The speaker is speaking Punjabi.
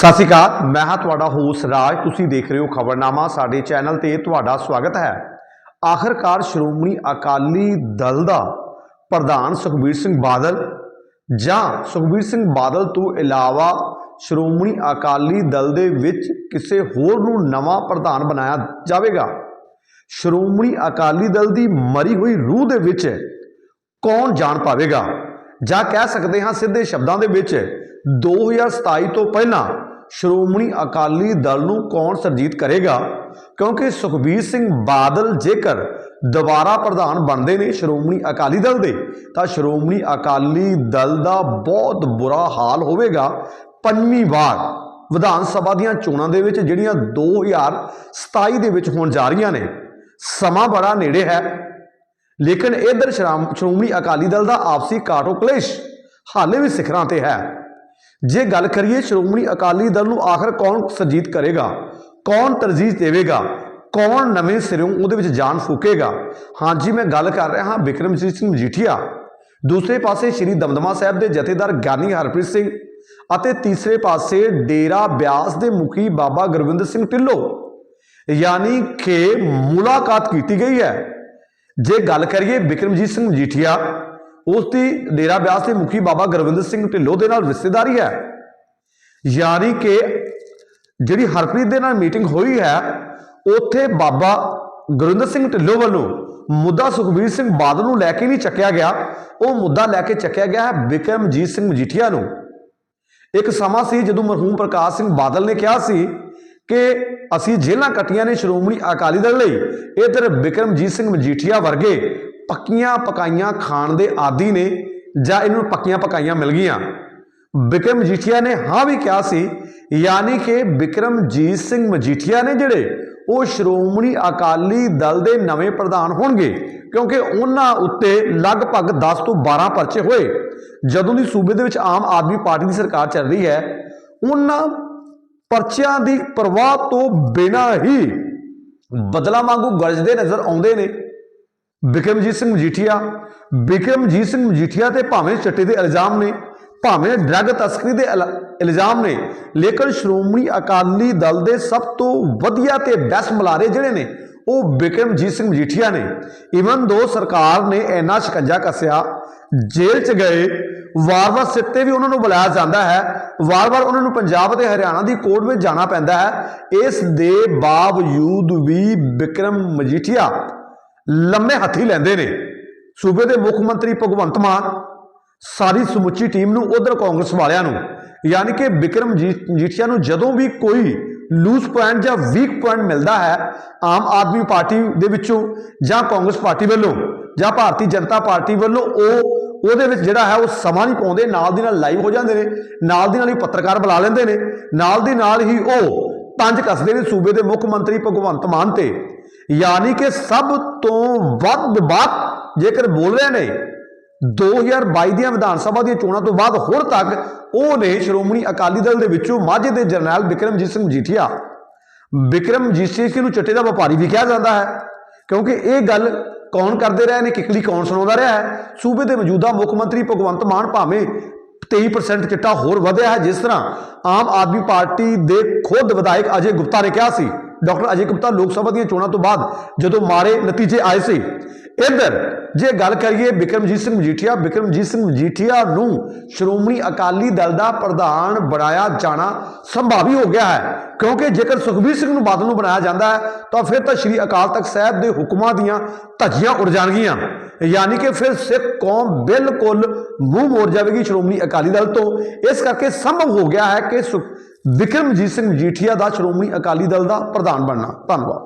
ਸਤਿ ਸ਼੍ਰੀ ਅਕਾਲ, ਮੈਂ ਹਾਂ ਤੁਹਾਡਾ ਹੋਸ ਰਾਜ। ਤੁਸੀਂ ਦੇਖ ਰਹੇ ਹੋ ਖਬਰਨਾਮਾ, ਸਾਡੇ ਚੈਨਲ ਤੇ ਤੁਹਾਡਾ ਸਵਾਗਤ ਹੈ। ਆਖਰਕਾਰ ਸ਼੍ਰੋਮਣੀ ਅਕਾਲੀ ਦਲ ਦਾ ਪ੍ਰਧਾਨ ਸੁਖਬੀਰ ਸਿੰਘ ਬਾਦਲ ਜਾਂ ਸੁਖਬੀਰ ਸਿੰਘ ਬਾਦਲ ਤੋਂ ਇਲਾਵਾ ਸ਼੍ਰੋਮਣੀ ਅਕਾਲੀ ਦਲ ਦੇ ਵਿੱਚ ਕਿਸੇ ਹੋਰ ਨੂੰ ਨਵਾਂ ਪ੍ਰਧਾਨ ਬਣਾਇਆ ਜਾਵੇਗਾ? ਸ਼੍ਰੋਮਣੀ ਅਕਾਲੀ ਦਲ ਦੀ ਮਰੀ ਹੋਈ ਰੂਹ ਦੇ ਵਿੱਚ ਕੌਣ ਜਾਣ ਪਾਵੇਗਾ? ਜਾਂ ਕਹਿ ਸਕਦੇ ਹਾਂ ਸਿੱਧੇ ਸ਼ਬਦਾਂ ਦੇ ਵਿੱਚ 2027 ਤੋਂ ਪਹਿਲਾਂ ਸ਼੍ਰੋਮਣੀ ਅਕਾਲੀ ਦਲ ਨੂੰ ਕੌਣ ਸਰਜੀਤ ਕਰੇਗਾ? ਕਿਉਂਕਿ ਸੁਖਬੀਰ ਸਿੰਘ ਬਾਦਲ ਜੇਕਰ ਦੁਬਾਰਾ ਪ੍ਰਧਾਨ ਬਣਦੇ ਨੇ ਸ਼੍ਰੋਮਣੀ ਅਕਾਲੀ ਦਲ ਦੇ, ਤਾਂ ਸ਼੍ਰੋਮਣੀ ਅਕਾਲੀ ਦਲ ਦਾ ਬਹੁਤ ਬੁਰਾ ਹਾਲ ਹੋਵੇਗਾ ਪੰਜਵੀਂ ਵਾਰ ਵਿਧਾਨ ਸਭਾ ਦੀਆਂ ਚੋਣਾਂ ਦੇ ਵਿੱਚ, ਜਿਹੜੀਆਂ 2027 ਦੇ ਵਿੱਚ ਹੋਣ ਜਾ ਰਹੀਆਂ ਨੇ। ਸਮਾਂ ਬੜਾ ਨੇੜੇ ਹੈ। ਲੇਕਿਨ ਇਧਰ ਸ਼੍ਰੋਮਣੀ ਅਕਾਲੀ ਦਲ ਦਾ ਆਪਸੀ ਕਾਟੋ ਕਲੇਸ਼ ਹਾਲੇ ਵੀ ਸਿਖਰਾਂ ਤੇ ਹੈ। ਜੇ ਗੱਲ ਕਰੀਏ ਸ਼੍ਰੋਮਣੀ ਅਕਾਲੀ ਦਲ ਨੂੰ ਆਖਰ ਕੌਣ ਸਰਜੀਤ ਕਰੇਗਾ? ਕੌਣ ਤਰਜੀਹ ਦੇਵੇਗਾ? ਕੌਣ ਨਵੇਂ ਸਿਰੋਂ ਉਹਦੇ ਵਿੱਚ ਜਾਨ ਫੂਕੇਗਾ? ਹਾਂਜੀ ਮੈਂ ਗੱਲ ਕਰ ਰਿਹਾ ਹਾਂ ਬਿਕਰਮਜੀਤ ਸਿੰਘ ਮਜੀਠੀਆ। ਦੂਸਰੇ ਪਾਸੇ ਸ਼੍ਰੀ ਦਮਦਮਾ ਸਾਹਿਬ ਦੇ ਜਥੇਦਾਰ ਗਿਆਨੀ ਹਰਪ੍ਰੀਤ ਸਿੰਘ ਅਤੇ ਤੀਸਰੇ ਪਾਸੇ ਡੇਰਾ ਬਿਆਸ ਦੇ ਮੁਖੀ ਬਾਬਾ ਗੁਰਵਿੰਦਰ ਸਿੰਘ ਢਿੱਲੋਂ। ਯਾਨੀ ਕਿ ਮੁਲਾਕਾਤ ਕੀਤੀ ਗਈ ਹੈ। ਜੇ ਗੱਲ ਕਰੀਏ ਬਿਕਰਮਜੀਤ ਸਿੰਘ ਮਜੀਠੀਆ ਉਸ ਦੀ ਡੇਰਾ ਬਿਆਸ ਦੇ ਮੁਖੀ ਬਾਬਾ ਗੁਰਵਿੰਦਰ ਸਿੰਘ ਢਿੱਲੋਂ ਦੇ ਨਾਲ ਰਿਸ਼ਤੇਦਾਰੀ ਹੈ। ਯਾਨੀ ਕਿ ਜਿਹੜੀ ਹਰਪ੍ਰੀਤ ਦੇ ਨਾਲ ਮੀਟਿੰਗ ਹੋਈ ਹੈ, ਉੱਥੇ ਬਾਬਾ ਗੁਰਵਿੰਦਰ ਸਿੰਘ ਢਿੱਲੋਂ ਵੱਲੋਂ ਮੁੱਦਾ ਸੁਖਬੀਰ ਸਿੰਘ ਬਾਦਲ ਨੂੰ ਲੈ ਕੇ ਨਹੀਂ ਚੱਕਿਆ ਗਿਆ। ਉਹ ਮੁੱਦਾ ਲੈ ਕੇ ਚੱਕਿਆ ਗਿਆ ਹੈ ਬਿਕਰਮਜੀਤ ਸਿੰਘ ਮਜੀਠੀਆ ਨੂੰ। ਇੱਕ ਸਮਾਂ ਸੀ ਜਦੋਂ ਮਰਹੂਮ ਪ੍ਰਕਾਸ਼ ਸਿੰਘ ਬਾਦਲ ਨੇ ਕਿਹਾ ਸੀ ਕਿ ਅਸੀਂ ਜੇਲ੍ਹਾਂ ਕੱਟੀਆਂ ਨੇ ਸ਼੍ਰੋਮਣੀ ਅਕਾਲੀ ਦਲ ਲਈ, ਇਧਰ ਬਿਕਰਮਜੀਤ ਸਿੰਘ ਮਜੀਠੀਆ ਵਰਗੇ ਪੱਕੀਆਂ ਪਕਾਈਆਂ ਖਾਣ ਦੇ ਆਦੀ ਨੇ ਜਾਂ ਇਹਨੂੰ ਪੱਕੀਆਂ ਪਕਾਈਆਂ ਮਿਲ ਗਈਆਂ। ਬਿਕਰਮ ਮਜੀਠੀਆ ਨੇ ਹਾਂ ਵੀ ਕਿਹਾ ਸੀ, ਯਾਨੀ ਕਿ ਬਿਕਰਮਜੀਤ ਸਿੰਘ ਮਜੀਠੀਆ ਨੇ ਜਿਹੜੇ ਉਹ ਸ਼੍ਰੋਮਣੀ ਅਕਾਲੀ ਦਲ ਦੇ ਨਵੇਂ ਪ੍ਰਧਾਨ ਹੋਣਗੇ, ਕਿਉਂਕਿ ਉਹਨਾਂ ਉੱਤੇ ਲਗਭਗ 10 ਤੋਂ 12 ਪਰਚੇ ਹੋਏ। ਜਦੋਂ ਦੀ ਸੂਬੇ ਦੇ ਵਿੱਚ ਆਮ ਆਦਮੀ ਪਾਰਟੀ ਦੀ ਸਰਕਾਰ ਚੱਲ ਰਹੀ ਹੈ, ਉਹਨਾਂ ਪਰਚਿਆਂ ਦੀ ਪਰਵਾਹ ਤੋਂ ਬਿਨਾਂ ਹੀ ਬਦਲਾ ਵਾਂਗੂ ਗਰਜਦੇ ਨਜ਼ਰ ਆਉਂਦੇ ਨੇ। ਬਿਕਰਮਜੀਤ ਸਿੰਘ ਮਜੀਠੀਆ ਬਿਕਰਮਜੀਤ ਸਿੰਘ ਮਜੀਠੀਆ ਤੇ ਭਾਵੇਂ ਚਿੱਟੇ ਦੇ ਇਲਜ਼ਾਮ ਨੇ, ਭਾਵੇਂ ਡਰੱਗ ਤਸਕਰੀ ਦੇ ਇਲ- ਇਲਜ਼ਾਮ ਨੇ, ਲੇਕਿਨ ਸ਼੍ਰੋਮਣੀ ਅਕਾਲੀ ਦਲ ਦੇ ਸਭ ਤੋਂ ਵਧੀਆ ਤੇ ਬੈਸਟ ਮਲਾਰੇ ਜਿਹੜੇ ਨੇ, ਉਹ ਬਿਕਰਮਜੀਤ ਸਿੰਘ ਮਜੀਠੀਆ ਨੇ। ਇਵਨ ਦੋ ਸਰਕਾਰ ਨੇ ਇੰਨਾ ਸ਼ਿਕੰਜਾ ਕੱਸਿਆ, ਜੇਲ੍ਹ 'ਚ ਗਏ, ਵਾਰ-ਵਾਰ ਸਿਰ ਤੇ ਵੀ ਉਹਨਾਂ ਨੂੰ ਬੁਲਾਇਆ ਜਾਂਦਾ ਹੈ, ਵਾਰ-ਵਾਰ ਉਹਨਾਂ ਨੂੰ ਪੰਜਾਬ ਤੇ ਹਰਿਆਣਾ ਦੀ ਕੋਰਟ ਵਿੱਚ ਜਾਣਾ ਪੈਂਦਾ ਹੈ, ਇਸ ਦੇ ਬਾਵਜੂਦ ਵੀ ਬਿਕਰਮ ਮਜੀਠੀਆ ਲੰਮੇ ਹੱਥੀ ਲੈਂਦੇ ਨੇ। ਸੂਬੇ ਦੇ ਮੁੱਖ ਮੰਤਰੀ ਭਗਵੰਤ ਮਾਨ, ਸਾਰੀ ਸਮੁੱਚੀ ਟੀਮ ਨੂੰ, ਉਧਰ ਕਾਂਗਰਸ ਵਾਲਿਆਂ ਨੂੰ, ਯਾਨੀ ਕਿ ਬਿਕਰਮ ਜੀ- ਜੀਠੀਆ ਨੂੰ ਜਦੋਂ ਵੀ ਕੋਈ ਲੂਜ਼ ਪੁਆਇੰਟ ਜਾਂ ਵੀਕ ਪੁਆਇੰਟ ਮਿਲਦਾ ਹੈ, ਆਮ ਆਦਮੀ ਪਾਰਟੀ ਦੇ ਵਿੱਚੋਂ ਜਾਂ ਕਾਂਗਰਸ ਪਾਰਟੀ ਵੱਲੋਂ ਜਾਂ ਭਾਰਤੀ ਜਨਤਾ ਪਾਰਟੀ ਵੱਲੋਂ ਉਹ, ਉਹਦੇ ਵਿੱਚ ਜਿਹੜਾ ਹੈ, ਉਹ ਸਮਾਂ ਨਹੀਂ ਪਾਉਂਦੇ, ਨਾਲ ਦੀ ਨਾਲ ਲਾਈਵ ਹੋ ਜਾਂਦੇ ਨੇ, ਨਾਲ ਦੀ ਨਾਲ ਹੀ ਪੱਤਰਕਾਰ ਬੁਲਾ ਲੈਂਦੇ ਨੇ, ਨਾਲ ਦੀ ਨਾਲ ਹੀ ਉਹ ਤੰਜ ਕੱਸਦੇ ਨੇ ਸੂਬੇ ਦੇ ਮੁੱਖ ਮੰਤਰੀ ਭਗਵੰਤ ਮਾਨ ਤੇ। ਯਾਨੀ ਕਿ ਸਭ ਤੋਂ ਵੱਧ ਬਾਤ ਜੇਕਰ ਬੋਲ ਰਹੇ ਨੇ 2022 ਦੀਆਂ ਵਿਧਾਨ ਸਭਾ ਦੀਆਂ ਚੋਣਾਂ ਤੋਂ ਬਾਅਦ ਹੁਣ ਤੱਕ ਉਹ ਨੇ ਸ਼੍ਰੋਮਣੀ ਅਕਾਲੀ ਦਲ ਦੇ ਵਿੱਚੋਂ ਮਾਝੇ ਦੇ ਜਰਨੈਲ ਬਿਕਰਮਜੀਤ ਸਿੰਘ ਮਜੀਠੀਆ ਬਿਕਰਮਜੀਤ ਸਿੰਘ ਨੂੰ ਚਿੱਟੇ ਦਾ ਵਪਾਰੀ ਵੀ ਕਿਹਾ ਜਾਂਦਾ ਹੈ, ਕਿਉਂਕਿ ਇਹ ਗੱਲ ਕੌਣ ਕਰਦੇ ਰਹੇ ਨੇ, ਕਿਕਲੀ ਕੌਣ ਸੁਣਾਉਂਦਾ ਰਿਹਾ ਹੈ? ਸੂਬੇ ਦੇ ਮੌਜੂਦਾ ਮੁੱਖ ਮੰਤਰੀ ਭਗਵੰਤ ਮਾਨ ਭਾਵੇਂ 23% ਚਿੱਟਾ ਹੋਰ ਵਧਿਆ ਹੈ, ਜਿਸ ਤਰ੍ਹਾਂ ਆਮ ਆਦਮੀ ਪਾਰਟੀ ਦੇ ਖੁਦ ਵਿਧਾਇਕ ਅਜੇ ਗੁਪਤਾ ਨੇ ਕਿਹਾ ਸੀ। ਡਾਕਟਰ ਅਜੇ ਗੁਪਤਾ ਲੋਕ ਸਭਾ ਦੀਆਂ ਚੋਣਾਂ ਤੋਂ ਬਾਅਦ ਜਦੋਂ ਮਾਰੇ ਨਤੀਜੇ ਆਏ ਸੀ। ਇੱਧਰ ਜੇ ਗੱਲ ਕਰੀਏ ਬਿਕਰਮਜੀਤ ਸਿੰਘ ਮਜੀਠੀਆ, ਬਿਕਰਮਜੀਤ ਸਿੰਘ ਮਜੀਠੀਆ ਨੂੰ ਸ਼੍ਰੋਮਣੀ ਅਕਾਲੀ ਦਲ ਦਾ ਪ੍ਰਧਾਨ ਬਣਾਇਆ ਜਾਣਾ ਸੰਭਾਵੀ ਹੋ ਗਿਆ ਹੈ। ਕਿਉਂਕਿ ਜੇਕਰ ਸੁਖਬੀਰ ਸਿੰਘ ਨੂੰ ਬਾਦਲ ਨੂੰ ਬਣਾਇਆ ਜਾਂਦਾ ਹੈ, ਤਾਂ ਫਿਰ ਤਾਂ ਸ਼੍ਰੀ ਅਕਾਲ ਤਖਤ ਸਾਹਿਬ ਦੇ ਹੁਕਮਾਂ ਦੀਆਂ ਧੱਜੀਆਂ ਉੜ ਜਾਣਗੀਆਂ। ਯਾਨੀ ਕਿ ਫਿਰ ਸਿੱਖ ਕੌਮ ਬਿਲਕੁਲ ਮੂੰਹ ਮੋੜ ਜਾਵੇਗੀ ਸ਼੍ਰੋਮਣੀ ਅਕਾਲੀ ਦਲ ਤੋਂ। ਇਸ ਕਰਕੇ ਸੰਭਵ ਹੋ ਗਿਆ ਹੈ ਕਿ ਸੁਖ- ਬਿਕਰਮਜੀਤ ਸਿੰਘ ਮਜੀਠੀਆ ਦਾ ਸ਼੍ਰੋਮਣੀ ਅਕਾਲੀ ਦਲ ਦਾ ਪ੍ਰਧਾਨ ਬਣਨਾ। ਧੰਨਵਾਦ।